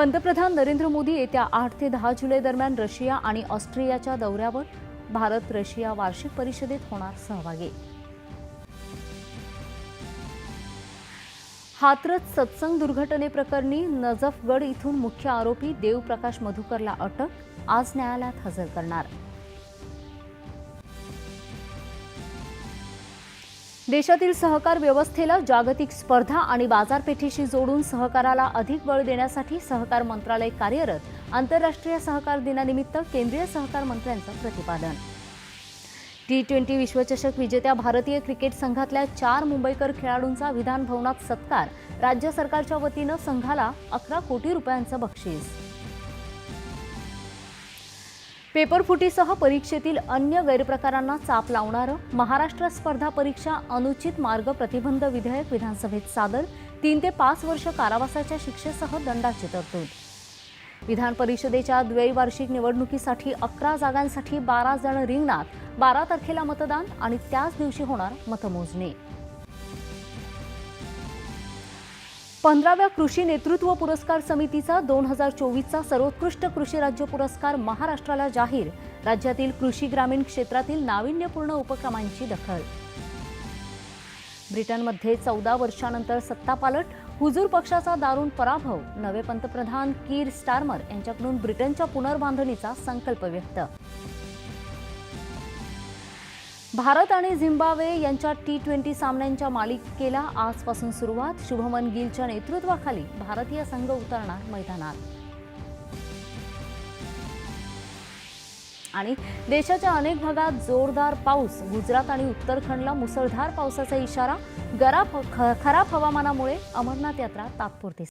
पंतप्रधान नरेंद्र मोदी येत्या आठ ते दहा जुलै दरम्यान रशिया आणि ऑस्ट्रियाच्या दौऱ्यावर भारत रशिया वार्षिक परिषदेत होणार सहभागी. हातरत सत्संग दुर्घटनेप्रकरणी नजफगड इथून मुख्य आरोपी देवप्रकाश मधुकरला अटक आज न्यायालयात हजर करणार. देशातील सहकार व्यवस्थेला जागतिक स्पर्धा आणि बाजारपेठेशी जोडून सहकाराला अधिक बळ देण्यासाठी सहकार मंत्रालय कार्यरत आंतरराष्ट्रीय सहकार दिनानिमित्त केंद्रीय सहकार मंत्र्यांचं प्रतिपादन. टी ट्वेंटी विश्वचषक विजेत्या भारतीय क्रिकेट संघातल्या चार मुंबईकर खेळाडूंचा विधान भवनात सत्कार राज्य सरकारच्या वतीनं संघाला अकरा कोटी रुपयांचं बक्षीस. पेपरफुटीसह परीक्षेतील अन्य गैरप्रकारांना चाप लावणारं महाराष्ट्र स्पर्धा परीक्षा अनुचित मार्ग प्रतिबंध विधेयक विधानसभेत सादर तीन ते पाच वर्ष कारावासाच्या शिक्षेसह दंडाची तरतूद. विधान परिषदेच्या द्वैवार्षिक निवडणुकीसाठी अकरा जागांसाठी बारा जण रिंगणात बारा तारखेला मतदान आणि त्याच दिवशी होणार मतमोजणी. पंधराव्या कृषी नेतृत्व पुरस्कार समितीचा दोन हजार चोवीसचा सर्वोत्कृष्ट कृषी राज्य पुरस्कार महाराष्ट्राला जाहीर. राज्यातील कृषी ग्रामीण क्षेत्रातील नाविन्यपूर्ण उपक्रमांची दखल. ब्रिटनमध्ये चौदा वर्षानंतर सत्तापालट हुजूर पक्षाचा दारुण पराभव नवे पंतप्रधान कीर स्टार्मर यांच्याकडून ब्रिटनच्या पुनर्बांधणीचा संकल्प व्यक्त. भारत आणि झिम्बाब्वे यांच्या टी ट्वेंटी सामन्यांच्या मालिकेला आजपासून सुरुवात. शुभमन गिलच्या नेतृत्वाखाली भारतीय संघ उतरणार मैदानात. आणि देशाच्या अनेक भागात जोरदार पाऊस. गुजरात आणि उत्तराखंडला मुसळधार पावसाचा इशारा. गराब खराब हवामानामुळे अमरनाथ यात्रा तात्पुरती